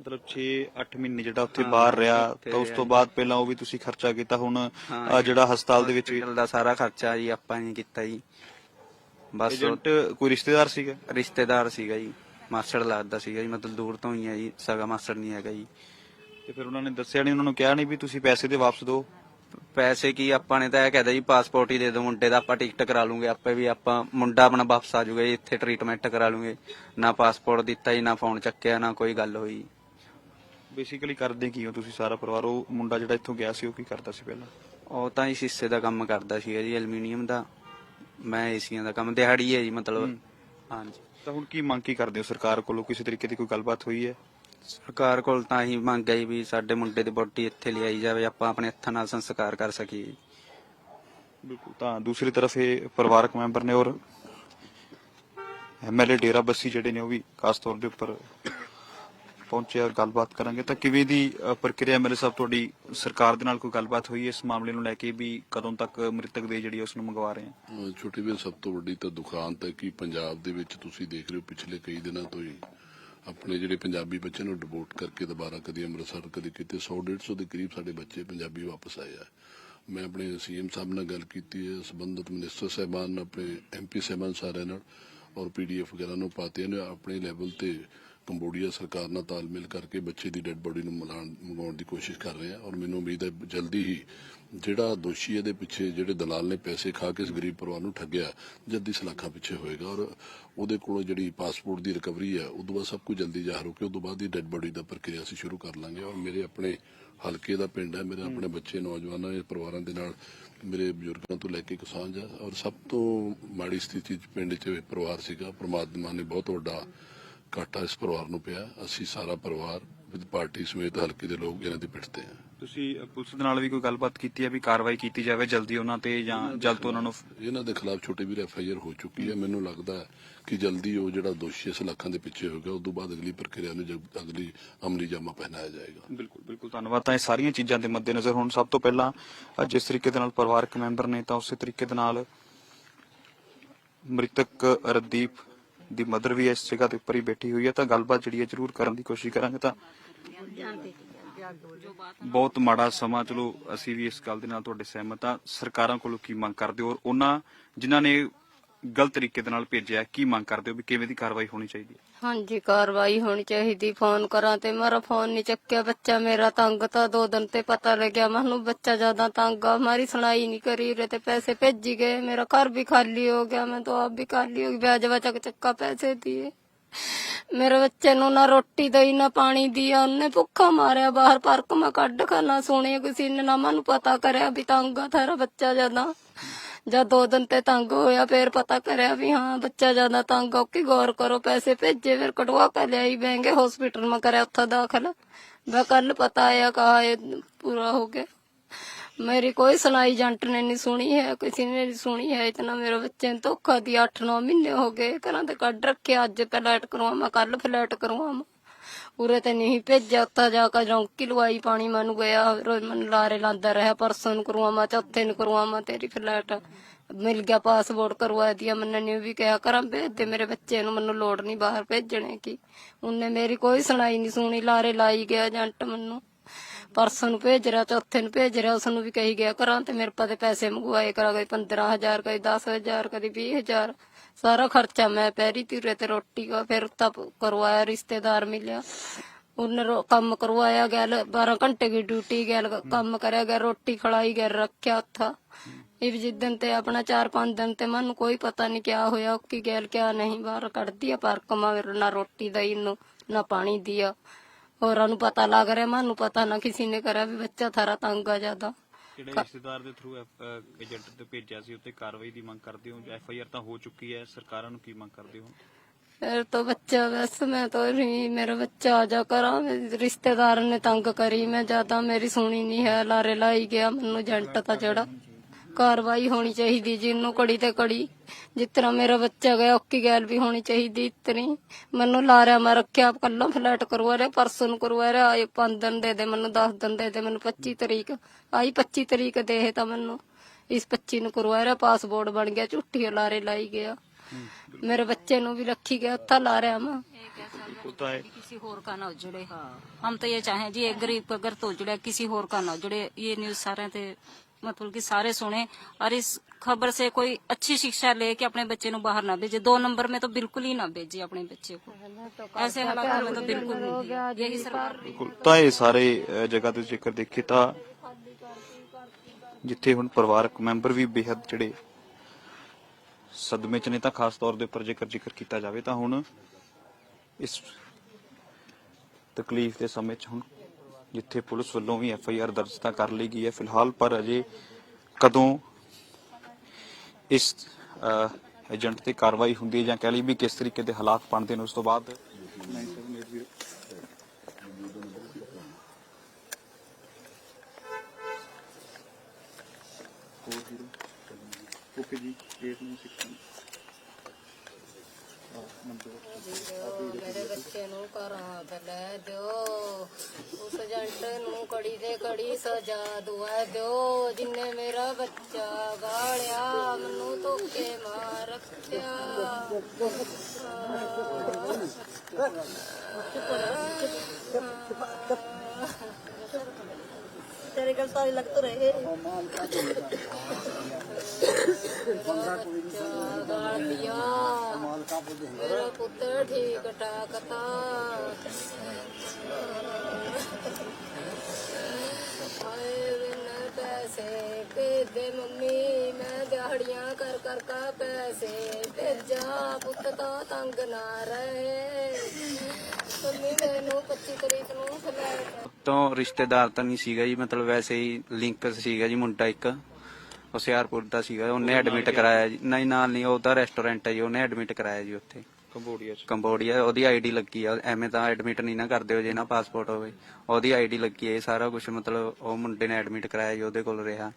ਮਤਲਬ 6-8 ਮਹੀਨੇ ਜਿਹੜਾ ਉੱਥੇ ਬਾਹਰ ਰਿਹਾ ਤਾਂ ਉਸ ਤੋਂ ਬਾਅਦ ਪਹਿਲਾਂ ਉਹ ਵੀ ਤੁਸੀਂ ਖਰਚਾ ਕੀਤਾ ਹੁਣ ਅ, ਜਿਹੜਾ ਹਸਪਤਾਲ ਦੇ ਵਿੱਚ Hospital ਦਾ ਸਾਰਾ ਖਰਚਾ ਜੀ ਆਪਾਂ ਨਹੀਂ ਕੀਤਾ ਜੀ। ਬਸ ਏਜੰਟ ਕੋਈ ਰਿਸ਼ਤੇਦਾਰ ਸੀਗਾ? ਰਿਸ਼ਤੇਦਾਰ ਸੀਗਾ ਜੀ। ਮਾਸੜ ਲੱਗਦਾ ਸੀਗਾ ਜੀ ਮਤਲਬ ਦੂਰ ਤੋਂ ਹੀ ਆ ਜੀ ਸਗਾ ਮਾਸੜ ਨਹੀਂ ਹੈਗਾ ਜੀ। ਤੇ ਫਿਰ ਉਹਨਾਂ ਨੇ ਦੱਸਿਆ ਨਹੀਂ ਉਹਨਾਂ ਨੂੰ ਕਿਹਾ ਨਹੀਂ ਵੀ ਤੁਸੀਂ ਪੈਸੇ ਦੇ ਵਾਪਸ ਦਿਓ? ਪੈਸੇ ਕੀ ਆਪਾਂ ਨੇ ਤਾਂ ਇਹ ਕਹਿਦਾ ਜੀ ਪਾਸਪੋਰਟ ਹੀ ਦੇ ਦਿਓ ਮੁੰਡੇ ਦਾ ਆਪਾਂ ਟਿਕਟ ਕਰਾ ਲੂਗੇ ਆਪੇ ਵੀ ਆਪਾਂ ਮੁੰਡਾ ਆਪਣਾ ਵਾਪਸ ਆ ਜਾਊਗਾ ਜੀ ਇੱਥੇ ਟ੍ਰੀਟਮੈਂਟ ਕਰਾ ਲੂਗੇ। ਨਾ ਪਾਸਪੋਰਟ ਦਿੱਤਾ ਜੀ ਨਾ ਫੋਨ ਚੱਕਿਆ ਨਾ ਕੋਈ ਗੱਲ ਹੋਈ। ਬੇਸਿਕਲੀ ਕਰਦੇ ਕੀ ਹੋ ਤੁਸੀਂ ਸਾਰਾ ਪਰਿਵਾਰ? ਉਹ ਮੁੰਡਾ ਜਿਹੜਾ ਇੱਥੋਂ ਗਿਆ ਸੀ ਉਹ ਕੀ ਕਰਦਾ ਸੀ ਪਹਿਲਾਂ? ਉਹ ਤਾਂ ਹੀ ਸ਼ੀਸ਼ੇ ਦਾ ਕੰਮ ਕਰਦਾ ਸੀਗਾ ਜੀ ਐਲੂਮੀਨੀਅਮ ਦਾ। ਮੈਂ ਏਸੀਆਂ ਦਾ ਕੰਮ ਦਿਹਾੜੀ ਹੈ ਜੀ ਮਤਲਬ। ਹਾਂਜੀ। ਤਾਂ ਹੁਣ ਕੀ ਮੰਗ ਕੀ ਕਰਦੇ ਹੋ ਸਰਕਾਰ ਕੋਲੋਂ? ਕਿਸੇ ਤਰੀਕੇ ਦੀ ਕੋਈ ਗੱਲਬਾਤ ਹੋਈ ਹੈ? ਸਰਕਾਰ ਕੋਲ ਤਾਂ ਹੀ ਮੰਗ ਹੈ ਜੀ ਵੀ ਸਾਡੇ ਮੁੰਡੇ ਦੀ ਬੋਡੀ ਇੱਥੇ ਲਿਆਈ ਜਾਵੇ ਆਪਾਂ ਆਪਣੇ ਹੱਥਾਂ ਨਾਲ ਸੰਸਕਾਰ ਕਰ ਸਕੀਏ ਬਿਲਕੁਲ ਤਾਂ ਦੂਸਰੀ ਤਰਫ ਇਹ ਪਰਿਵਾਰਕ ਮੈਂਬਰ ਨੇ ਔਰ ਐਮਐਲਏ ਡੇਰਾ ਬੱਸੀ ਜਿਹੜੇ ਨੇ ਉਹ ਵੀ ਖਾਸ ਤੌਰ ਦੇ ਉੱਪਰ ਪਹੁੰਚੇ ਔਰ ਗੱਲਬਾਤ ਕਰਾਂਗੇ, ਤਾਂ ਕਿਵੇਂ ਦੀ ਪ੍ਰਕਿਰਿਆ ਮੇਰੇ ਸਾਹਿਬ ਤੁਹਾਡੀ ਸਰਕਾਰ ਦੇ ਨਾਲ ਕੋਈ ਗੱਲਬਾਤ ਹੋਈ ਇਸ ਮਾਮਲੇ ਨੂੰ ਲੈ ਕੇ ਵੀ ਕਦੋਂ ਤੱਕ ਮ੍ਰਿਤਕ ਦੇ ਜਿਹੜੀ ਉਸ ਨੂੰ ਮੰਗਵਾ ਰਹੇ ਆ? ਛੋਟੀ ਵੀਰ ਸਭ ਤੋਂ ਵੱਡੀ ਤਾਂ ਦੁਖਾਂਤ ਹੈ ਕਿ ਪੰਜਾਬ ਦੇ ਵਿੱਚ ਤੁਸੀਂ ਦੇਖ ਰਹੇ ਹੋ ਪਿਛਲੇ ਕਈ ਦਿਨਾਂ ਤੋਂ ਹੀ ਆਪਣੇ ਜਿਹੜੇ ਪੰਜਾਬੀ ਬੱਚੇ ਨੂੰ ਡਿਪੋਰਟ ਕਰਕੇ ਦੁਬਾਰਾ ਕਦੀ ਅੰਮ੍ਰਿਤਸਰ, ਕਦੀ ਕਿਤੇ 100 150 ਦੇ ਕਰੀਬ ਸਾਡੇ ਬੱਚੇ ਪੰਜਾਬੀ ਵਾਪਸ ਆਏ ਆ। ਮੈਂ ਆਪਣੇ ਸੀਐਮ ਸਾਹਿਬ ਨਾਲ ਗੱਲ ਕੀਤੀ ਹੈ, ਸਬੰਧਤ ਮਿਨਿਸਟਰ ਸਾਹਿਬਾਨ, ਆਪਣੇ ਐਮਪੀ ਸਾਹਿਬਾਨ ਸਾਰਿਆਂ ਨਾਲ ਔਰ ਪੀਡੀਐਫ ਵਗੈਰਾ ਨੂੰ ਪਾਤੇ ਨੇ, ਆਪਣੇ ਲੈਵਲ ਤੇ ਕੰਬੋਡੀਆ ਸਰਕਾਰ ਨਾਲ ਤਾਲਮੇਲ ਕਰਕੇ ਬੱਚੇ ਦੀ ਡੈੱਡ ਬੋਡੀ ਨੂੰ ਮੰਗਾਉਣ ਦੀ ਕੋਸ਼ਿਸ਼ ਕਰ ਰਹੇ ਆ ਔਰ ਮੈਨੂੰ ਉਮੀਦ ਹੈ ਜਲਦੀ ਹੀ ਜਿਹੜਾ ਦੋਸ਼ੀ ਇਹਦੇ ਪਿੱਛੇ ਜਿਹੜੇ ਦਲਾਲ ਨੇ ਪੈਸੇ ਖਾ ਕੇ ਇਸ ਗਰੀਬ ਪਰਿਵਾਰ ਨੂੰ ਠੱਗਿਆ, ਜਲਦੀ ਸਲਾਖਾਂ ਪਿੱਛੇ ਹੋਏਗਾ ਔਰ ਉਹਦੇ ਕੋਲੋਂ ਜਿਹੜੀ ਪਾਸਪੋਰਟ ਦੀ ਰਿਕਵਰੀ ਹੈ ਉਦੋਂ ਬਾਅਦ ਸਭ ਕੁਝ ਜਲਦੀ ਜ਼ਾਹਰ ਹੋ ਕੇ ਉਦੋਂ ਬਾਅਦ ਹੀ ਡੈੱਡ ਬੋਡੀ ਦਾ ਪ੍ਰਕਿਰਿਆ ਅਸੀਂ ਸ਼ੁਰੂ ਕਰ ਲਾਂਗੇ ਔਰ ਮੇਰੇ ਆਪਣੇ ਹਲਕੇ ਦਾ ਪਿੰਡ ਹੈ, ਮੇਰੇ ਆਪਣੇ ਬੱਚੇ, ਨੌਜਵਾਨਾਂ ਦੇ ਪਰਿਵਾਰਾਂ ਦੇ ਨਾਲ ਮੇਰੇ ਬਜ਼ੁਰਗਾਂ ਤੋਂ ਲੈ ਕੇ ਇੱਕ ਔਰ ਸਭ ਤੋਂ ਮਾੜੀ ਸਥਿਤੀ ਚ ਪਿੰਡ 'ਚ ਪਰਿਵਾਰ ਸੀਗਾ, ਪ੍ਰਮਾਤਮਾ ਨੇ ਬਹੁਤ ਵੱਡਾ ਘਾਟਾ ਇਸ ਪਰਿਵਾਰ ਨੂੰ ਪਿਆ। ਅਸੀਂ ਸਾਰਾ ਪਰਿਵਾਰ ਵਿਦ ਪਾਰਟੀ ਸਮੇਤ ਹਲਕੇ ਦੇ ਲੋਕ ਇਹਨਾਂ ਦੀ ਪਿੱਠ ਤੇ ਹਾਂ। ਤੁਸੀਂ ਪੁਲਿਸ ਦੇ ਨਾਲ ਵੀ ਕੋਈ ਗੱਲਬਾਤ ਕੀਤੀ ਹੈ ਵੀ ਕਾਰਵਾਈ ਕੀਤੀ ਜਾਵੇ ਜਲਦੀ ਉਹਨਾਂ ਤੇ ਜਾਂ ਜਲਦ ਤੋਂ ਉਹਨਾਂ ਨੂੰ ਇਹਨਾਂ ਦੇ ਖਿਲਾਫ ਛੋਟੇ ਵੀਰ ਐਫ ਆਈ ਆਰ ਹੋ ਚੁੱਕੀ ਹੈ। ਮੈਨੂੰ ਲੱਗਦਾ ਕਿ ਜਲਦੀ ਉਹ ਜਿਹੜਾ ਦੋਸ਼ੀ ਇਸ ਲੱਖਾਂ ਦੇ ਪਿੱਛੇ ਹੋਏਗਾ ਉਸ ਤੋਂ ਬਾਅਦ ਅਗਲੀ ਪ੍ਰਕਿਰਿਆ ਨੂੰ ਅਗਲੀ ਅਮਲੀ ਜਾਮਾ ਪਹਿਨਾਇਆ ਜਾਏਗਾ। ਬਿਲਕੁਲ ਬਿਲਕੁਲ। ਧੰਨਵਾਦ। ਤਾਂ ਇਹ ਸਾਰੀਆਂ ਚੀਜ਼ਾਂ ਦੇ ਮੱਦੇਨਜ਼ਰ ਹੁਣ। ਸਭ ਤੋਂ ਪਹਿਲਾਂ ਜਿਸ ਤਰੀਕੇ ਦੇ ਨਾਲ ਪਰਿਵਾਰਕ ਮੈਂਬਰ ਨੇ ਤਾਂ ਉਸੇ ਤਰੀਕੇ ਦੇ ਨਾਲ ਮ੍ਰਿਤਕ ਰਦੀਪ ਦੀ ਮਦਰ ਵੀ ਇਸ ਜਗ੍ਹਾ ਦੇ ਉੱਪਰ ਹੀ ਬੈਠੀ ਹੋਈ ਹੈ, ਤਾਂ ਗੱਲਬਾਤ ਜਿਹੜੀ ਹੈ ਜ਼ਰੂਰ ਕਰਨ ਦੀ ਕੋਸ਼ਿਸ਼ ਕਰਾਂਗੇ ਤਾਂ ਬਹੁਤ ਮਾੜਾ ਸਮਾਂ, ਚਲੋ ਅਸੀਂ ਵੀ ਇਸ ਗੱਲ ਦੇ ਨਾਲ ਤੁਹਾਡੇ ਸਹਿਮਤ ਹਾਂ। ਸਰਕਾਰਾਂ ਕੋਲੋਂ ਕੀ ਮੰਗ ਕਰਦੇ ਹੋ? ਔਰ ਉਹਨਾਂ ਜਿਨ੍ਹਾਂ ਨੇ ਗਲਤ ਤਰੀਕੇ ਦੇ ਨਾਲ ਭੇਜਿਆ ਕੀ ਮੰਗ ਕਰਦੇ ਹੋ ਵੀ ਕਿਵੇਂ ਦੀ ਕਾਰਵਾਈ ਹੋਣੀ ਚਾਹੀਦੀ ਹੈ? ਹਾਂਜੀ, ਕਾਰਵਾਈ ਹੋਣੀ ਚਾਹੀਦੀ, ਫੋਨ ਕਰਾਂ ਤੇ ਮੇਰਾ ਫੋਨ ਨਹੀਂ ਚੱਕਿਆ, ਬੱਚਾ ਮੇਰਾ ਤੰਗ ਤਾਂ ਦੋ ਦਿਨ ਤੇ ਪਤਾ ਲੱਗਿਆ, ਮੈਨੂੰ ਬੱਚਾ ਜ਼ਿਆਦਾ ਤੰਗ ਆ, ਮਾਰੀ ਸੁਣਾਈ ਨਹੀਂ ਕਰੀ ਰੇ ਤੇ ਪੈਸੇ ਭੇਜੀ ਗਏ, ਮੇਰਾ ਘਰ ਵੀ ਖਾਲੀ ਹੋ ਗਿਆ, ਮੈਂ ਤਾਂ ਆਪ ਵੀ ਖਾਲੀ ਹੋ ਗਈ, ਵਿਆਜ ਚੱਕ ਚੱਕਾ ਪੈਸੇ ਦੀਏ। ਮੇਰੇ ਬੱਚੇ ਨੂੰ ਨਾ ਰੋਟੀ ਦਈ, ਨਾ ਪਾਣੀ ਦੀ ਉਹਨੇ ਭੁੱਖਾ ਮਾਰਿਆ, ਬਾਹਰ ਪਾਰਕ ਮੈਂ ਕੱਢ ਖਾਣਾ ਸੁਣਿਆ ਕਿਸੇ ਨੇ ਨਾ ਮੈਨੂੰ ਪਤਾ ਕਰਿਆ ਵੀ ਤੰਗ ਆ ਥਾਰਾ ਬੱਚਾ ਜ਼ਿਆਦਾ। ਜਦ ਦੋ ਦਿਨ ਤੇ ਤੰਗ ਹੋਇਆ, ਫੇਰ ਪਤਾ ਕਰਿਆ ਵੀ ਹਾਂ, ਬੱਚਾ ਜ਼ਿਆਦਾ ਤੰਗ ਹੋ ਕੇ ਗੌਰ ਕਰੋ, ਪੈਸੇ ਭੇਜੇ, ਫਿਰ ਕਟਵਾ ਕੇ ਲਿਆਈ ਬੈਂਗੇ ਹਸਪੀਟਲ ਮੈਂ ਕਰਿਆ ਉੱਥੇ ਦਾਖਲ। ਮੈਂ ਕੱਲ ਪਤਾ ਆਇਆ ਕਹਾ ਇਹ ਪੂਰਾ ਹੋ ਗਿਆ। ਮੇਰੀ ਕੋਈ ਸੁਣਾਈ ਏਜੰਟ ਨੇ ਨਹੀਂ ਸੁਣੀ ਹੈ, ਕਿਸੇ ਨੇ ਨਹੀਂ ਸੁਣੀ ਹੈ, ਇਤਨਾ ਮੇਰੇ ਬੱਚੇ ਨੂੰ ਧੋਖਾ ਦੀ 8-9 ਮਹੀਨੇ ਹੋ ਗਏ, ਘਰਾਂ ਤੇ ਕੱਢ ਰੱਖਿਆ ਅੱਜ ਫਲੈਟ ਕਰਵਾਵਾਂ, ਕੱਲ ਫਲੈਟ ਕਰਵਾਵਾਂ। ਉਰੇ ਤੇ ਨਹੀਂ ਭੇਜਿਆ ਉੱਤਾ ਜਾ ਕੇ ਰੌਂਕੀ ਲਵਾਈ ਪਾਣੀ ਮੈਨੂੰ ਗਿਆ, ਰੋਜ਼ ਮੈਨੂੰ ਲਾਰੇ ਲਾਂਦਾ ਰਿਹਾ, ਪਰਸੋਂ ਨੂੰ ਕਰਵਾਵਾਂ ਚੌਥੇ ਨੂੰ ਕਰਵਾਵਾਂ ਤੇਰੀ ਫਲੈਟ ਮਿਲ ਗਿਆ ਪਾਸਪੋਰਟ ਕਰਵਾ ਦਿਆ ਮੈਨੇ ਨੇ ਵੀ ਕਿਹਾ ਕਰਾਂ ਭੇਜ ਦੇ, ਮੇਰੇ ਬੱਚੇ ਨੂੰ ਮੈਨੂੰ ਲੋੜ ਨਹੀਂ ਬਾਹਰ ਭੇਜਣੇ ਕੀ। ਉਹਨੇ ਮੇਰੀ ਕੋਈ ਸੁਣਾਈ ਨਹੀਂ ਸੁਣੀ, ਲਾਰੇ ਲਾਈ ਗਿਆ ਏਜੰਟ ਮੈਨੂੰ। ਪਰਸੋਂ ਨੂੰ ਭੇਜ ਰਿਹਾ ਤੇ ਚੌਥੇ ਨੂੰ ਭੇਜ ਰਿਹਾ ਉਸ ਨੂੰ ਵੀ ਕਹੀ ਗਿਆ ਕਰਾਂ ਤੇ ਮੇਰੇ ਪਾ ਤੇ ਪੈਸੇ ਮੰਗਵਾਏ ਕਰਾ, ਕੋਈ 15000 ਕਦੀ 10000 ਕਦੀ 20000 ਸਾਰਾ ਖਰਚਾ ਮੈਂ ਪੈਰੀ ਤੀਰੇ ਤੇ ਰੋਟੀ ਦਾ ਫਿਰ ਤਾਂ ਕਰਵਾਇਆ, ਰਿਸ਼ਤੇਦਾਰ ਮਿਲਿਆ। ਉਹਨੇ ਕੰਮ ਕਰਵਾਇਆ ਗਿਆ 12 ਘੰਟੇ ਦੀ ਡਿਊਟੀ ਗਿਆ ਕੰਮ ਕਰਿਆ ਗਿਆ, ਰੋਟੀ ਖਲਾਈ ਗਿਆ, ਰੱਖਿਆ ਉੱਥਾ। ਇਹ ਵੀ ਜਿੱਦਨ ਤੇ ਆਪਣਾ 4-5 ਦਿਨ ਤੇ ਮੈਨੂੰ ਕੋਈ ਪਤਾ ਨਹੀਂ ਕਿਆ ਹੋਇਆ, ਕਿ ਗੈਲ, ਕਿਆ ਨਹੀਂ, ਬਾਹਰ ਕੱਢਦੀ ਆ, ਪਰ ਕਮਾ ਨਾ ਰੋਟੀ ਦਈ, ਨੂੰ, ਨਾ ਪਾਣੀ ਦਿਆ। ਹੋਰਾਂ ਨੂੰ ਪਤਾ ਲੱਗ ਰਿਹਾ ਮੈਨੂੰ ਪਤਾ ਨਾ ਕਿਸੇ ਨੇ ਕਰਿਆ ਵੀ ਬੱਚਾ ਥਾਰਾ ਤੰਗ ਆ ਜ਼ਿਆਦਾ। ਜਿਹੜੇ ਰਿਸ਼ਤੇਦਾਰ ਦੇ ਥਰੂ ਏਜੰਟ ਤੇ ਭੇਜਿਆ ਸੀ ਉੱਤੇ ਕਾਰਵਾਈ ਦੀ ਮੰਗ ਕਰਦੇ ਹੋ? ਐਫ ਆਈ ਆਰ ਤਾਂ ਹੋ ਚੁੱਕੀ ਹੈ ਸਰਕਾਰਾਂ ਨੂੰ ਕੀ ਮੰਗ ਕਰਦੇ ਹੋ? ਫਿਰ ਤਾਂ ਬੱਚਾ ਬਸ ਮੈਂ ਤਾਂ ਨਹੀਂ ਮੇਰਾ ਬੱਚਾ ਆ ਜਾ ਕਰਾਂ ਮੇਰੇ ਰਿਸ਼ਤੇਦਾਰ ਨੇ ਤੰਗ ਕਰੀ ਮੈਂ ਜ਼ਿਆਦਾ ਮੇਰੀ ਸੁਣੀ ਨਹੀਂ ਹੈ ਲਾਰੇ ਲਾਈ ਗਿਆ ਮੈਨੂੰ ਏਜੰਟ ਤਾਂ ਜਿਹੜਾ। ਕਾਰਵਾਈ ਹੋਣੀ ਚਾਹੀਦੀ ਜਿਹਨੂੰ ਕੜੀ ਤੇ ਕੜੀ ਜਿਸ ਤਰ੍ਹਾਂ ਮੇਰਾ ਬੱਚਾ ਗਿਆ ਔਕੀ ਗੱਲ ਵੀ ਹੋਣੀ ਚਾਹੀਦੀ ਇਤਨੀ ਮੈਨੂੰ ਲਾਰਿਆ ਮੈਂ ਰੱਖਿਆ ਕੱਲੋਂ ਫਲੈਟ ਕਰਵਾ ਰਿਹਾ ਪਰਸੋਂ ਨੂੰ ਕਰਵਾ ਰਿਹਾ ਆਏ 5 ਦਿਨ ਦੇ ਦੇ ਮੈਨੂੰ 10 ਦਿਨ ਦੇ ਦੇ ਮੈਨੂੰ 25 ਤਰੀਕ ਆਈ 25 ਤਰੀਕ ਦੇ ਇਹ ਤਾਂ ਮੈਨੂੰ ਇਸ 25 ਨੂੰ ਕਰਵਾ ਰਿਹਾ ਪਾਸਪੋਰਟ ਬਣ ਗਿਆ ਝੂਠੀ ਲਾਰੇ ਲਾਈ ਗਿਆ ਮੇਰੇ ਬੱਚੇ ਨੂੰ ਵੀ ਰੱਖੀ ਗਿਆ ਉੱਥਾ ਲਾ ਰਿਹਾ ਮੈਂ ਬਿਲਕੁਲ ਤਾਂ ਇਹ किसी और का ना उजड़े हम तो ये चाहें जी एक गरीब अगर तो उजड़े किसी और का ना उजड़े ये न्यूज सारे थे मतलब कि सारे सुने और इस खबर से कोई अच्छी शिक्षा ले कि अपने बच्चे को बाहर ना भेजे दो नंबर में तो बिल्कुल ही ना भेजे अपने बच्चे को ਐਸੇ ਹਾਲਾਤਾਂ में तो बिल्कुल नहीं भेजे। यही सरकार ਬਿਲਕੁਲ। ਤਾਂ ਇਹ ਸਾਰੇ ਅ, ਜਗ੍ਹਾ ਤੇ ਜੇਕਰ ਦੇਖੀ ਤਾਂ ਜਿੱਥੇ ਹੁਣ ਪਰਿਵਾਰਕ ਮੈਂਬਰ ਵੀ ਬੇहद ਜਿਹੜੇ ਸਦਮੇ ਚ ਨੇ ਤਾਂ ਖਾਸ ਤੌਰ ਦੇ ਉੱਪਰ ਜੇਕਰ ਜ਼ਿਕਰ ਕੀਤਾ ਜਾਵੇ ਤਾਂ ਹੁਣ ਇਸ ਤਕਲੀਫ ਦੇ ਸਮੇਂ ਚ ਹੁਣ ਜਿੱਥੇ ਪੁਲਿਸ ਵੱਲੋਂ ਵੀ ਐਫ ਆਈ ਆਰ ਦਰਜ ਤਾਂ ਕਰ ਲਈ ਗਈ ਹੈ। ਫਿਲਹਾਲ ਪਰ ਅਜੇ ਕਦੋਂ ਇਸ ਏਜੰਟ ਤੇ ਕਾਰਵਾਈ ਹੁੰਦੀ ਹੈ ਜਾਂ ਕਹਿ ਲਈ ਵੀ ਕਿਸ ਤਰੀਕੇ ਦੇ ਹਾਲਾਤ ਬਣਦੇ ਨੇ, ਉਸ ਤੋਂ ਬਾਅਦ ਮੈਨੂੰ ਕੜੀ ਤੇ ਕੜੀ ਸਜਾ ਦੁਆ ਦਿਓ। ਜਿੰਨੇ ਮੇਰਾ ਬੱਚਾ ਗਾਲਿਆ ਮੈਨੂੰ ਧੋਕੇ ਮਾਰ ਰੱਖਿਆ। ਤੇਰੇ ਗੱਲ ਸਾਰੀ ਲੱਗ ਤੋ ਰਹੇ। ਗਾਲਿਆ ਮੇਰਾ ਪੁੱਤਰ ਠੀਕ ਠਾਕ ਹਾਏ ਬਿਨ ਪੈਸੇ ਭੇਜਦੇ ਮੰਮੀ ਮੈਂ ਦਿਹਾੜੀਆਂ ਕਰ ਕਰ ਕਾ ਪੈਸੇ ਭੇਜਾਂ ਪੁੱਤ ਤਾਂ ਤੰਗ ਨਾ ਰਹੇ ਮੰਮੀ ਮੈਨੂੰ 25 ਤਰੀਕ ਨੂੰ ਫਲੈਟ ਤੋਂ ਰਿਸ਼ਤੇਦਾਰ ਤਾਂ ਨਹੀਂ ਸੀਗਾ ਜੀ ਮਤਲਬ ਵੈਸੇ ਹੀ ਲਿੰਕ ਸੀਗਾ ਜੀ ਮੁੰਡਾ ਇੱਕ ਹੁਸ਼ਿਆਰਪੁਰ ਦਾ ਸੀਗਾ ਉਹਨੇ ਐਡਮਿਟ ਕਰਾਇਆ ਜੀ। ਨਹੀਂ ਨਾਲ ਨਹੀਂ ਉਹ ਤਾਂ ਰੈਸਟੋਰੈਂਟ ਹੈ ਜੀ ਉਹਨੇ ਐਡਮਿਟ ਕਰਾਇਆ ਜੀ ਉੱਥੇ। ਕੰਬੋਡੀਆ ਚ। ਕੰਬੋਡੀਆ ਉਹਦੀ ਆਈਡੀ ਲੱਗੀ ਆ। ਐਵੇਂ ਤਾਂ ਐਡਮਿਟ ਨਹੀਂ ਨਾ ਕਰਦੇ ਹੋ ਜੇ ਨਾ ਪਾਸਪੋਰਟ ਹੋਵੇ। ਉਹਦੀ ਆਈਡੀ ਲੱਗੀ ਇਹ ਸਾਰਾ ਕੁਝ ਮਤਲਬ ਉਹ ਮੁੰਡੇ ਨੇ ਐਡਮਿਟ ਕਰਾਇਆ ਜੀ ਉਹਦੇ ਕੋਲ ਰਿਹਾ।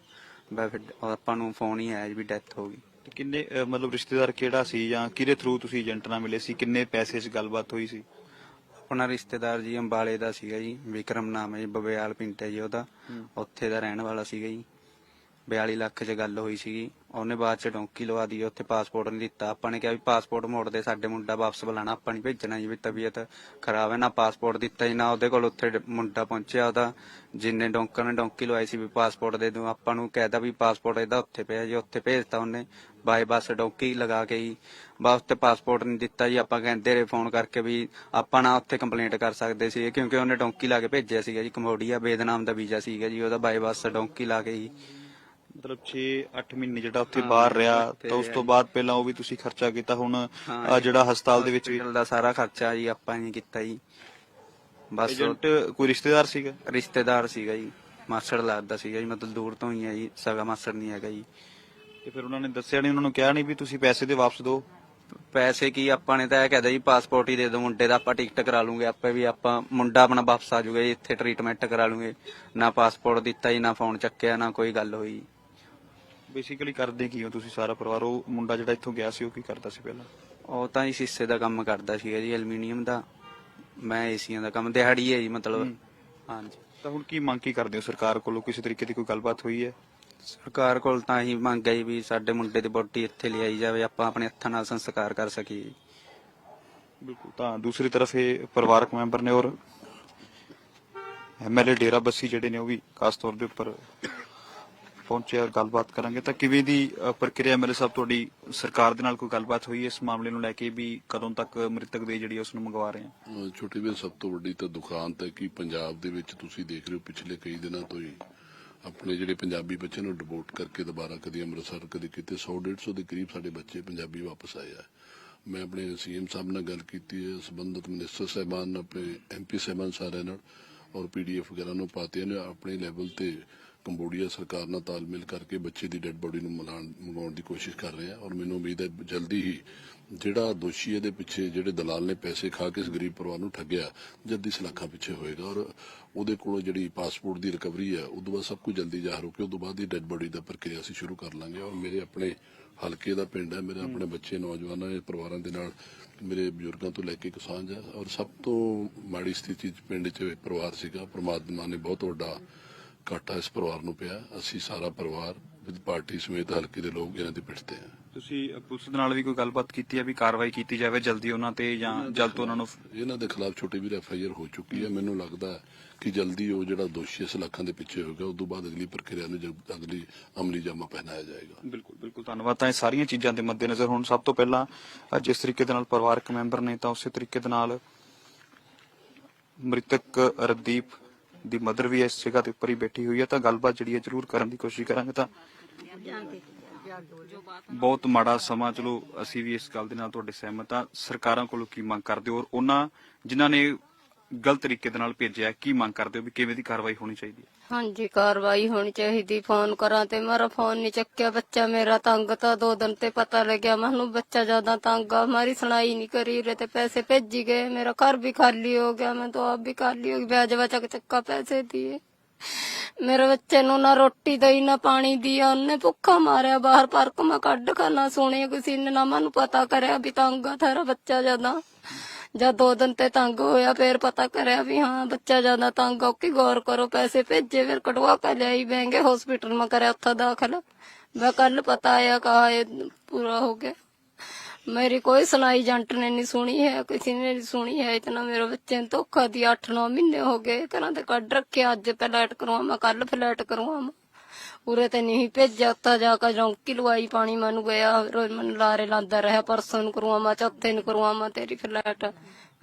ਬਸ ਫਿਰ ਆਪਾਂ ਨੂੰ ਫੋਨ ਹੀ ਆਇਆ ਜੀ ਵੀ ਡੈਥ ਹੋ ਗਈ। ਤੇ ਕਿੰਨੇ ਅਹ, ਮਤਲਬ ਰਿਸ਼ਤੇਦਾਰ ਕਿਹੜਾ ਸੀ ਜਾਂ ਕਿਹਦੇ ਥਰੂ ਤੁਸੀਂ ਏਜੰਟ ਨਾਲ ਮਿਲੇ ਸੀ? ਕਿੰਨੇ ਪੈਸੇ 'ਚ ਗੱਲਬਾਤ ਹੋਈ ਸੀ? ਆਪਣਾ ਰਿਸ਼ਤੇਦਾਰ ਜੀ ਅੰਬਾਲੇ ਦਾ ਸੀਗਾ ਜੀ ਵਿਕਰਮ ਨਾਮ ਹੈ ਜੀ ਬਬਿਆਲ ਪਿੰਡ ਹੈ ਜੀ ਉਹਦਾ। ਉੱਥੇ ਦਾ ਰਹਿਣ ਵਾਲਾ ਸੀਗਾ ਜੀ। 42 ਲੱਖ 'ਚ ਗੱਲ ਹੋਈ ਸੀਗੀ। ਉਹਨੇ ਬਾਅਦ 'ਚ ਡੌਂਕੀ ਲਵਾ ਦੀ ਉੱਥੇ ਪਾਸਪੋਰਟ ਨਹੀਂ ਦਿੱਤਾ। ਆਪਾਂ ਨੇ ਕਿਹਾ ਵੀ ਪਾਸਪੋਰਟ ਮੋੜ ਦੇ, ਸਾਡੇ ਮੁੰਡਾ ਵਾਪਸ ਬੁਲਾਣਾ ਆਪਾਂ ਨਹੀਂ ਭੇਜਣਾ ਜੀ, ਵੀ ਤਬੀਅਤ ਖਰਾਬ ਹੈ, ਨਾ ਪਾਸਪੋਰਟ ਦਿੱਤਾ ਜੀ, ਨਾ ਉਹਦੇ ਕੋਲ ਉੱਥੇ ਡ- ਮੁੰਡਾ ਪਹੁੰਚਿਆ ਉਹਦਾ। ਜਿੰਨੇ ਡੌਂਕਾਂ ਨੇ ਡੌਂਕੀ ਲਵਾਈ ਸੀ ਵੀ ਪਾਸਪੋਰਟ ਦੇ ਦਿਓ ਆਪਾਂ ਨੂੰ ਕਹਿਦਾ ਵੀ ਪਾਸਪੋਰਟ ਇਹਦਾ ਉੱਥੇ ਪਿਆ ਜੀ, ਉੱਥੇ ਭੇਜਤਾ ਉਹਨੇ। ਬਾਏ ਬੱਸ ਡੌਂਕੀ ਲਗਾ ਕੇ ਜੀ। ਬਸ ਉੱਥੇ ਪਾਸਪੋਰਟ ਨਹੀਂ ਦਿੱਤਾ ਜੀ, ਆਪਾਂ ਕਹਿੰਦੇ ਰਹੇ ਫੋਨ ਕਰਕੇ ਵੀ ਆਪਾਂ ਨਾ ਉੱਥੇ ਕੰਪਲੇਂਟ ਕਰ ਸਕਦੇ ਸੀ ਕਿਉਂਕਿ ਉਹਨੇ ਡੌਂਕੀ ਲਾ ਕੇ ਭੇਜਿਆ ਸੀਗਾ ਜੀ ਕੰਬੋਡੀਆ ਬੇਦਨਾਮ ਦਾ ਵੀਜ਼ਾ ਸੀਗਾ ਜੀ, ਉਹਦਾ ਬਾਏ ਬੱਸ ਡੌਂਕੀ ਲਾ ਕੇ ਜੀ। ਮਤਲਬ 6-8 ਮਹੀਨੇ ਜਿਹੜਾ ਉੱਥੇ ਬਾਹਰ ਰਿਹਾ ਤਾਂ ਉਸ ਤੋਂ ਬਾਅਦ ਪਹਿਲਾਂ ਉਹ ਵੀ ਤੁਸੀਂ ਖਰਚਾ ਕੀਤਾ ਹੁਣ ਆਹ ਜਿਹੜਾ ਹਸਪਤਾਲ ਦੇ ਵਿੱਚ ਵੀ Hospital ਦਾ ਸਾਰਾ ਖਰਚਾ ਜੀ ਆਪਾਂ ਨਹੀਂ ਕੀਤਾ ਜੀ। ਬਸ ਏਜੰਟ ਕੋਈ ਰਿਸ਼ਤੇਦਾਰ ਸੀਗਾ? ਰਿਸ਼ਤੇਦਾਰ ਸੀਗਾ ਜੀ। ਮਾਸੜ ਲੱਗਦਾ ਸੀਗਾ ਜੀ ਮਤਲਬ ਦੂਰ ਤੋਂ ਹੀ ਹੈ ਜੀ ਸਗਾ ਮਾਸੜ ਨਹੀਂ ਹੈਗਾ ਜੀ। ਤੇ ਫਿਰ ਉਹਨਾਂ ਨੇ ਦੱਸਿਆ ਨਹੀਂ ਉਹਨਾਂ ਨੂੰ ਕਿਹਾ ਨਹੀਂ ਵੀ ਤੁਸੀਂ ਪੈਸੇ ਦੇ ਵਾਪਸ ਦਿਓ? ਪੈਸੇ ਕੀ ਆਪਾਂ ਨੇ ਤਾਂ ਇਹ ਕਹਿਦਾ ਜੀ ਪਾਸਪੋਰਟ ਹੀ ਦੇ ਦਿਓ ਮੁੰਡੇ ਦਾ ਆਪਾਂ ਟਿਕਟ ਕਰਾ ਲੂਗੇ ਆਪੇ ਵੀ ਆਪਾਂ ਮੁੰਡਾ ਆਪਣਾ ਵਾਪਸ ਆ ਜਾਊਗਾ ਜੀ ਇੱਥੇ ਟ੍ਰੀਟਮੈਂਟ ਕਰਾ ਲੂਗੇ। ਨਾ ਪਾਸਪੋਰਟ ਦਿੱਤਾ ਜੀ ਨਾ ਫੋਨ ਚੱਕਿਆ ਨਾ ਕੋਈ ਗੱਲ ਹੋਈ। ਬੇਸਿਕਲੀ ਕਰਦੇ ਕੀ ਹੋ ਤੁਸੀਂ ਸਾਰਾ ਪਰਿਵਾਰ? ਉਹ ਮੁੰਡਾ ਜਿਹੜਾ ਇੱਥੋਂ ਗਿਆ ਸੀ ਉਹ ਕੀ ਕਰਦਾ ਸੀ ਪਹਿਲਾਂ? ਉਹ ਤਾਂ ਜੀ ਸ਼ੀਸ਼ੇ ਦਾ ਕੰਮ ਕਰਦਾ ਸੀਗਾ ਜੀ ਐਲੂਮੀਨੀਅਮ ਦਾ। ਮੈਂ ਏਸੀਆਂ ਦਾ ਕੰਮ ਦਿਹਾੜੀ ਹੈ ਜੀ ਮਤਲਬ। ਹਾਂਜੀ। ਤਾਂ ਹੁਣ ਕੀ ਮੰਗ ਕੀ ਕਰਦੇ ਹੋ ਸਰਕਾਰ ਕੋਲੋਂ? ਕਿਸੇ ਤਰੀਕੇ ਦੀ ਕੋਈ ਗੱਲਬਾਤ ਹੋਈ ਹੈ? ਸਰਕਾਰ ਕੋਲ ਤਾਂ ਹੀ ਮੰਗ ਹੈ ਵੀ ਸਾਡੇ ਮੁੰਡੇ ਦੀ ਬੋਡੀ ਇੱਥੇ ਲਿਆਈ ਜਾਵੇ ਆਪਾਂ ਆਪਣੇ ਹੱਥਾਂ ਨਾਲ ਸੰਸਕਾਰ ਕਰ ਸਕੀਏ ਬਿਲਕੁਲ ਤਾਂ ਦੂਸਰੀ ਤਰਫ ਇਹ ਪਰਿਵਾਰਕ ਮੈਂਬਰ ਨੇ ਔਰ ਐਮਐਲਏ ਡੇਰਾ ਬੱਸੀ ਜਿਹੜੇ ਨੇ ਉਹ ਵੀ ਖਾਸ ਤੌਰ ਦੇ ਉੱਪਰ ਪਹੁੰਚੇ ਔਰ ਗੱਲਬਾਤ ਕਰਾਂਗੇ ਤਾਂ ਕਿਵੇਂ ਦੀ ਪ੍ਰਕਿਰਿਆ ਐਮਐਲਏ ਸਾਹਿਬ ਤੁਹਾਡੀ ਸਰਕਾਰ ਦੇ ਨਾਲ ਕੋਈ ਗੱਲਬਾਤ ਹੋਈ ਇਸ ਮਾਮਲੇ ਨੂੰ ਲੈ ਕੇ ਵੀ ਕਦੋਂ ਤੱਕ ਮ੍ਰਿਤਕ ਦੇ ਜਿਹੜੀ ਉਸ ਨੂੰ ਮੰਗਵਾ ਰਹੇ ਆ? ਛੋਟੀ ਵੀ ਸਭ ਤੋਂ ਵੱਡੀ ਤਾਂ ਦੁਖਾਂਤ ਹੈ ਕਿ ਪੰਜਾਬ ਦੇ ਵਿੱਚ ਤੁਸੀਂ ਦੇਖ ਰਹੇ ਹੋ ਪਿਛਲੇ ਕਈ ਦਿਨਾਂ ਤੋਂ ਹੀ ਆਪਣੇ ਜਿਹੜੇ ਪੰਜਾਬੀ ਬੱਚੇ ਨੂੰ ਡਿਪੋਰਟ ਕਰਕੇ ਦੁਬਾਰਾ ਕਦੀ ਅੰਮ੍ਰਿਤਸਰ, ਕਦੀ ਕਿਤੇ 100 150 ਦੇ ਕਰੀਬ ਸਾਡੇ ਬੱਚੇ ਪੰਜਾਬੀ ਵਾਪਸ ਆਏ ਆ। ਮੈਂ ਆਪਣੇ ਸੀਐਮ ਸਾਹਿਬ ਨਾਲ ਗੱਲ ਕੀਤੀ ਹੈ, ਸੰਬੰਧਿਤ ਮਿਨਿਸਟਰ ਸਾਹਿਬਾਨ, ਆਪਣੇ ਐਮਪੀ ਸਾਹਿਬਾਨ ਸਾਰਿਆਂ ਨਾਲ ਔਰ ਪੀਡੀਐਫ ਵਗੈਰਾ ਨੂੰ ਪਾਤੇ ਨੇ, ਆਪਣੇ ਲੈਵਲ ਤੇ ਕੰਬੋਡੀਆ ਸਰਕਾਰ ਨਾਲ ਤਾਲਮੇਲ ਕਰਕੇ ਬੱਚੇ ਦੀ ਡੈੱਡ ਬੋਡੀ ਨੂੰ ਮਿਲਾਉਣ ਮੰਗਾਉਣ ਦੀ ਕੋਸ਼ਿਸ਼ ਕਰ ਰਹੇ ਆ ਔਰ ਮੈਨੂੰ ਉਮੀਦ ਹੈ ਜਲਦੀ ਹੀ ਜਿਹੜਾ ਦੋਸ਼ੀ ਇਹਦੇ ਪਿੱਛੇ ਜਿਹੜੇ ਦਲਾਲ ਨੇ ਪੈਸੇ ਖਾ ਕੇ ਇਸ ਗਰੀਬ ਪਰਿਵਾਰ ਨੂੰ ਠੱਗਿਆ, ਜਲਦੀ ਸਲਾਖਾਂ ਪਿੱਛੇ ਹੋਏਗਾ ਔਰ ਉਹਦੇ ਕੋਲੋਂ ਜਿਹੜੀ ਪਾਸਪੋਰਟ ਦੀ ਰਿਕਵਰੀ ਹੈ ਉਦੋਂ ਬਾਅਦ ਸਭ ਕੁਝ ਜਲਦੀ ਜ਼ਾਹਰ ਹੋ ਕੇ ਉਦੋਂ ਬਾਅਦ ਹੀ ਡੈੱਡ ਬੋਡੀ ਦਾ ਪ੍ਰਕਿਰਿਆ ਅਸੀਂ ਸ਼ੁਰੂ ਕਰ ਲਾਂਗੇ ਔਰ ਮੇਰੇ ਆਪਣੇ ਹਲਕੇ ਦਾ ਪਿੰਡ ਹੈ, ਮੇਰੇ ਆਪਣੇ ਬੱਚੇ, ਨੌਜਵਾਨਾਂ ਦੇ ਪਰਿਵਾਰਾਂ ਦੇ ਨਾਲ ਮੇਰੇ ਬਜ਼ੁਰਗਾਂ ਤੋਂ ਲੈ ਕੇ ਇੱਕ ਸਾਂਝ ਔਰ ਸਭ ਤੋਂ ਮਾੜੀ ਸਥਿਤੀ ਚ ਪਿੰਡ 'ਚ ਪਰਿਵਾਰ ਸੀਗਾ, ਪ੍ਰਮਾਤਮਾ ਨੇ ਬਹੁਤ ਵੱਡਾ ਘਾਟਾ ਇਸ ਪਰਿਵਾਰ ਨੂੰ ਪਿਆ। ਅਸੀਂ ਸਾਰਾ ਪਰਿਵਾਰ ਵਿਦ ਪਾਰਟੀ ਸਮੇਤ ਹਲਕੇ ਦੇ ਲੋਕ ਇਹਨਾਂ ਦੇ ਪਿੱਠ ਤੇ ਆ ਤੁਸੀਂ ਪੁਲਿਸ ਦੇ ਨਾਲ ਵੀ ਕੋਈ ਗੱਲਬਾਤ ਕੀਤੀ ਹੈ ਵੀ ਕਾਰਵਾਈ ਕੀਤੀ ਜਾਵੇ ਜਲਦੀ ਉਹਨਾਂ ਤੇ ਜਾਂ ਜਲਦ ਤੋਂ ਉਹਨਾਂ ਨੂੰ ਇਹਨਾਂ ਦੇ ਖਿਲਾਫ ਛੋਟੇ ਵੀਰ ਐਫ ਆਈ ਆਰ ਹੋ ਚੁੱਕੀ ਹੈ। ਮੈਨੂੰ ਲੱਗਦਾ ਕਿ ਜਲਦੀ ਉਹ ਜਿਹੜਾ ਦੋਸ਼ੀ ਇਸ ਲੱਖਾਂ ਦੇ ਪਿੱਛੇ ਹੋਏਗਾ ਉਸ ਤੋਂ ਬਾਅਦ ਅਗਲੀ ਪ੍ਰਕਿਰਿਆ ਨੂੰ ਜਦ ਅਗਲੀ ਅਮਲੀ ਜਾਮਾ ਪਹਿਨਾਇਆ ਜਾਏਗਾ। ਬਿਲਕੁਲ ਬਿਲਕੁਲ। ਧੰਨਵਾਦ। ਤਾਂ ਇਹ ਸਾਰੀਆਂ ਚੀਜ਼ਾਂ ਦੇ ਮੱਦੇਨਜ਼ਰ ਹੁਣ ਸਭ ਤੋਂ ਪਹਿਲਾਂ ਜਿਸ ਤਰੀਕੇ ਦੇ ਨਾਲ ਪਰਿਵਾਰਕ ਮੈਂਬਰ ਨੇ ਤਾਂ ਉਸੇ ਤਰੀਕੇ ਦੇ ਨਾਲ ਮ੍ਰਿਤਕ ਰਦੀਪ ਦੀ ਮਦਰ ਵੀ ਇਸ ਜਗ੍ਹਾ ਦੇ ਉੱਪਰ ਹੀ ਬੈਠੀ ਹੋਈ ਹੈ, ਤਾਂ ਗੱਲਬਾਤ ਜਿਹੜੀ ਹੈ ਜ਼ਰੂਰ ਕਰਨ ਦੀ ਕੋਸ਼ਿਸ਼ ਕਰਾਂਗੇ ਤਾਂ ਬਹੁਤ ਮਾੜਾ ਸਮਾਂ, ਚਲੋ ਅਸੀਂ ਵੀ ਇਸ ਗੱਲ ਦੇ ਨਾਲ ਤੁਹਾਡੇ ਸਹਿਮਤ ਆ ਸਰਕਾਰਾਂ ਕੋਲੋਂ ਕੀ ਮੰਗ ਕਰਦੇ ਔਰ ਉਹਨਾਂ ਜਿਨ੍ਹਾਂ ਨੇ ਗਲਤ ਤਰੀਕੇ ਦੇ ਨਾਲ ਭੇਜਿਆ, ਕੀ ਮੰਗ ਕਰਦੇ ਹੋ ਵੀ ਕਿਵੇਂ ਦੀ ਕਾਰਵਾਈ ਹੋਣੀ ਚਾਹੀਦੀ ਹੈ? ਹਾਂਜੀ, ਕਾਰਵਾਈ ਹੋਣੀ ਚਾਹੀਦੀ, ਫੋਨ ਕਰਾਂ ਤੇ ਮੇਰਾ ਫੋਨ ਨਹੀਂ ਚੱਕਿਆ, ਬੱਚਾ ਮੇਰਾ ਤੰਗ ਤਾਂ ਦੋ ਦਿਨ ਤੇ ਪਤਾ ਲੱਗਿਆ ਮੈਨੂੰ ਬੱਚਾ ਜ਼ਿਆਦਾ ਤੰਗ ਆ, ਮਾਰੀ ਸੁਣਾਈ ਨਹੀਂ ਕਰੀ ਰੇ ਤੇ ਪੈਸੇ ਭੇਜੀ ਗਏ, ਮੇਰਾ ਘਰ ਵੀ ਖਾਲੀ ਹੋ ਗਿਆ, ਮੈਂ ਤਾਂ ਆਪ ਵੀ ਖਾਲੀ ਹੋ ਗਈ, ਵਿਆਜ ਵਚਕ ਚੱਕਾ ਪੈਸੇ ਦਿਏ। ਮੇਰੇ ਬੱਚੇ ਨੂੰ ਨਾ ਰੋਟੀ ਦਈ, ਨਾ ਪਾਣੀ ਦੀ ਉਹਨੇ ਭੁੱਖਾ ਮਾਰਿਆ, ਬਾਹਰ ਪਾਰਕ ਮੈਂ ਕੱਢ ਖਾਣਾ ਸੁਣਿਆ ਕਿਸੇ ਨੇ ਨਾ ਮੈਨੂੰ ਪਤਾ ਕਰਿਆ ਵੀ ਤੰਗ ਆ ਥਾਰਾ ਬੱਚਾ ਜ਼ਿਆਦਾ। ਜਦ ਦੋ ਦਿਨ ਤੇ ਤੰਗ ਹੋਇਆ, ਫੇਰ ਪਤਾ ਕਰਿਆ ਵੀ ਹਾਂ, ਬੱਚਾ ਜ਼ਿਆਦਾ ਤੰਗ ਆ ਕਿ ਗੌਰ ਕਰੋ, ਪੈਸੇ ਭੇਜੇ, ਫਿਰ ਕਟਵਾ ਕੇ ਲਿਆਈ ਬੈਂਗੇ ਹਸਪੀਟਲ ਮੈਂ ਕਰਿਆ ਉੱਥੇ ਦਾਖਲ। ਮੈਂ ਕੱਲ ਪਤਾ ਆਇਆ ਕਹਾ ਇਹ ਪੂਰਾ ਹੋ ਗਿਆ। ਮੇਰੀ ਕੋਈ ਸੁਣਾਈ ਏਜੰਟ ਨੇ ਨਹੀਂ ਸੁਣੀ ਹੈ, ਕਿਸੇ ਨੇ ਨਹੀਂ ਸੁਣੀ ਹੈ, ਇਤਨਾ ਮੇਰੇ ਬੱਚੇ ਨੂੰ ਧੋਖਾ ਦੀ 8-9 ਮਹੀਨੇ ਹੋ ਗਏ, ਘਰਾਂ ਤੇ ਕੱਢ ਰੱਖਿਆ, ਅੱਜ ਫਲੈਟ ਕਰਵਾਵਾਂ ਕੱਲ ਫਲੈਟ ਕਰਵਾਵਾਂ। ਉਰੇ ਤੇ ਨਹੀਂ ਭੇਜਿਆ ਉੱਤਾ ਜਾ ਕੇ ਰੌਂਕੀ ਲਵਾਈ ਪਾਣੀ ਮੈਨੂੰ ਗਿਆ, ਰੋਜ਼ ਮੈਨੂੰ ਲਾਰੇ ਲਾਂਦਾ ਰਿਹਾ, ਪਰਸੋਂ ਨੂੰ ਕਰਵਾਵਾਂ ਚੌਥੇ ਨੂੰ ਕਰਵਾਵਾਂ ਤੇਰੀ ਫਲੈਟ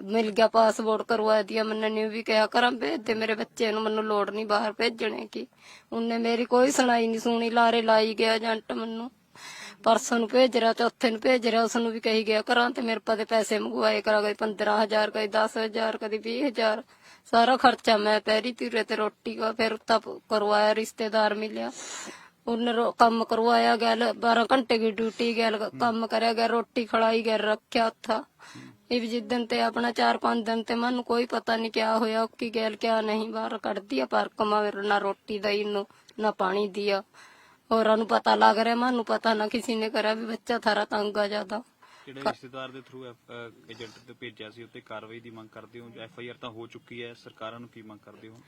ਮਿਲ ਗਿਆ ਪਾਸਪੋਰਟ ਕਰਵਾ ਦਿਆ ਮੈਨੇ ਨੇ ਵੀ ਕਿਹਾ ਕਰਾਂ ਭੇਜ ਦੇ ਮੇਰੇ ਬੱਚੇ ਨੂੰ, ਮੈਨੂੰ ਲੋੜ ਨਹੀਂ ਬਾਹਰ ਭੇਜਣੇ ਕੀ। ਉਹਨੇ ਮੇਰੀ ਕੋਈ ਸੁਣਾਈ ਨਹੀਂ ਸੁਣੀ, ਲਾਰੇ ਲਾਈ ਗਿਆ ਏਜੰਟ ਮੈਨੂੰ। ਪਰਸੋਂ ਨੂੰ ਭੇਜ ਰਿਹਾ, ਚੌਥੇ ਨੂੰ ਭੇਜ ਰਿਹਾ ਉਸ ਨੂੰ ਵੀ ਕਹੀ ਗਿਆ ਕਰਾਂ ਤੇ ਮੇਰੇ ਪਾ ਦੇ ਪੈਸੇ ਮੰਗਵਾਏ, ਕਰਾ ਕਦੇ 15000 ਕਦੇ 10000 ਕਦੇ 20000 ਸਾਰਾ ਖਰਚਾ ਮੈਂ ਪੈਰੀ ਤੀਰੇ ਤੇ ਰੋਟੀ ਦਾ ਫਿਰ ਉੱਤਾ ਕਰਵਾਇਆ, ਰਿਸ਼ਤੇਦਾਰ ਮਿਲਿਆ। ਉਹਨੇ ਰੋ- ਕੰਮ ਕਰਵਾਇਆ, ਗੈਲ 12 ਘੰਟੇ ਦੀ ਡਿਊਟੀ ਗੈਲ ਕੰਮ ਕਰਿਆ ਗਿਆ ਰੋਟੀ ਖੜਾਈ ਗਿਆ ਰੱਖਿਆ ਉੱਥਾ ਇਹ ਵੀ ਜਿੱਦਨ ਤੇ ਆਪਣਾ 4-5 ਦਿਨ ਤੇ ਮੈਨੂੰ ਕੋਈ ਪਤਾ ਨਹੀਂ ਕਿਆ ਹੋਇਆ ਕੀ ਗੈਲ ਕਿਆ ਨਹੀਂ, ਬਾਹਰ ਕੱਢਦੀ ਆ ਪਰ ਕਮਾ ਨਾ ਰੋਟੀ ਦਾ ਨੂੰ, ਨਾ ਪਾਣੀ ਦਿਆ। ਹੋਰਾਂ ਨੂੰ ਪਤਾ ਲੱਗ ਰਿਹਾ, ਮੈਨੂੰ ਪਤਾ ਨਾ ਕਿਸੇ ਨੇ ਕਰਿਆ ਵੀ ਬੱਚਾ ਥਾਰਾ ਤੰਗ ਆ ਜ਼ਿਆਦਾ। ਜਿਹੜੇ ਰਿਸ਼ਤੇਦਾਰ ਦੇ ਥਰੂ ਏਜੰਟ ਤੇ ਭੇਜਿਆ ਸੀ ਉੱਤੇ ਕਾਰਵਾਈ ਦੀ ਮੰਗ ਕਰਦੇ ਹੋ? ਐਫ ਆਈ ਆਰ ਤਾਂ ਹੋ ਚੁੱਕੀ ਹੈ ਸਰਕਾਰਾਂ ਨੂੰ ਕੀ ਮੰਗ ਕਰਦੇ ਹੋ?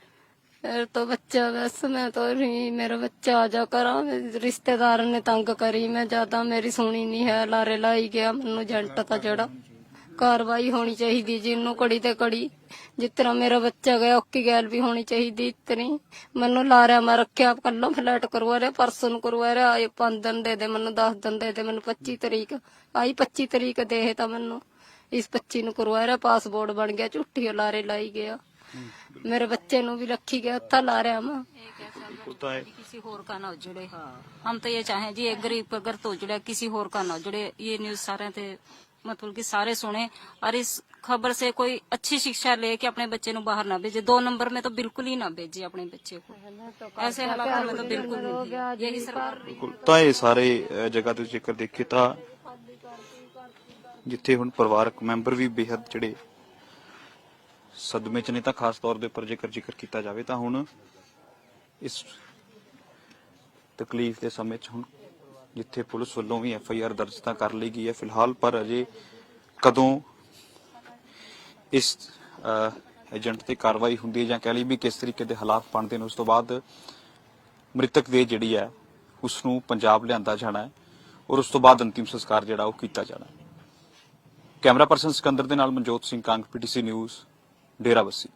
ਫਿਰ ਤਾਂ ਬੱਚਾ ਬਸ ਮੈਂ ਤਾਂ ਨਹੀਂ ਮੇਰਾ ਬੱਚਾ ਆ ਜਾ ਕਰਾਂ ਮੇਰੇ ਰਿਸ਼ਤੇਦਾਰ ਨੇ ਤੰਗ ਕਰੀ ਮੈਂ ਜ਼ਿਆਦਾ ਮੇਰੀ ਸੁਣੀ ਨਹੀਂ ਹੈ ਲਾਰੇ ਲਾਈ ਗਿਆ ਮੈਨੂੰ ਜੰਟ ਤਾਂ ਜਿਹੜਾ। ਕਾਰਵਾਈ ਹੋਣੀ ਚਾਹੀਦੀ ਜਿਹਨੂੰ ਕੜੀ ਤੇ ਕੜੀ ਜਿਸ ਤਰ੍ਹਾਂ ਮੇਰਾ ਬੱਚਾ ਗਿਆ ਔਕੀ ਗੱਲ ਵੀ ਹੋਣੀ ਚਾਹੀਦੀ ਇਤਨੀ ਮੈਨੂੰ ਲਾਰਿਆ ਮੈਂ ਰੱਖਿਆ ਕੱਲੋਂ ਫਲੈਟ ਕਰਵਾ ਰਿਹਾ ਪਰਸੋਂ ਨੂੰ ਕਰਵਾ ਰਿਹਾ ਆਏ 5 ਦਿਨ ਦੇ ਦੇ ਮੈਨੂੰ 10 ਦਿਨ ਦੇ ਦੇ ਮੈਨੂੰ 25 ਤਰੀਕ ਆਈ 25 ਤਰੀਕ ਦੇ ਇਹ ਤਾਂ ਮੈਨੂੰ ਇਸ 25 ਨੂੰ ਕਰਵਾ ਰਿਹਾ ਪਾਸਪੋਰਟ ਬਣ ਗਿਆ ਝੂਠੀ ਲਾਰੇ ਲਾਈ ਗਿਆ ਮੇਰੇ ਬੱਚੇ ਨੂੰ ਵੀ ਰੱਖੀ ਗਿਆ ਉੱਥਾ ਲਾ ਰਿਆ ਮੈਂ होता है किसी और का ना जुड़े हम तो ये चाहें जी एक गरीब का घर तो जुड़े किसी और का ना जुड़े ये न्यूज सारे थे मतलब कि सारे सुने और इस खबर से कोई अच्छी शिक्षा ले कि अपने बच्चे को बाहर ना भेजे दो नंबर में तो बिल्कुल ही ना भेजे अपने बच्चे को ऐसे हालात में तो बिल्कुल नहीं यही सरकार ਤਾਂ ਇਹ ਸਾਰੇ ਜਗ੍ਹਾ ਤੇ ਜੇਕਰ ਦੇਖੇ ਤਾਂ ਜਿੱਥੇ ਹੁਣ ਪਰਿਵਾਰਕ ਮੈਂਬਰ ਵੀ ਬੇहद ਜਿਹੜੇ ਸਦਮੇ 'ਚ ਨੇ ਤਾਂ ਖਾਸ ਤੌਰ ਦੇ ਉੱਪਰ ਜੇਕਰ ਜ਼ਿਕਰ ਕੀਤਾ ਜਾਵੇ ਤਾਂ ਹੁਣ ਇਸ ਤਕਲੀਫ ਦੇ ਸਮੇਂ 'ਚ ਹੁਣ ਜਿੱਥੇ ਪੁਲਿਸ ਵੱਲੋਂ ਵੀ ਐਫ ਆਈ ਆਰ ਦਰਜ ਤਾਂ ਕਰ ਲਈ ਗਈ ਹੈ। ਫਿਲਹਾਲ ਪਰ ਅਜੇ ਕਦੋਂ ਇਸ ਏਜੰਟ ਤੇ ਕਾਰਵਾਈ ਹੁੰਦੀ ਹੈ ਜਾਂ ਕਹਿ ਲਈ ਵੀ ਕਿਸ ਤਰੀਕੇ ਦੇ ਹਾਲਾਤ ਬਣਦੇ ਨੇ, ਉਸ ਤੋਂ ਬਾਅਦ ਮ੍ਰਿਤਕ ਦੇ ਜਿਹੜੀ ਹੈ ਉਸ ਨੂੰ ਪੰਜਾਬ ਲਿਆਂਦਾ ਜਾਣਾ ਹੈ ਔਰ ਉਸ ਤੋਂ ਬਾਅਦ ਅੰਤਿਮ ਸੰਸਕਾਰ ਜਿਹੜਾ ਉਹ ਕੀਤਾ ਜਾਣਾ ਹੈ। ਕੈਮਰਾ ਪਰਸਨ ਸਿਕੰਦਰ ਦੇ ਨਾਲ ਮਨਜੋਤ ਸਿੰਘ ਕੰਗ ਪੀਟੀਸੀ ਨਿਊਜ਼ ਡੇਰਾਬੱਸੀ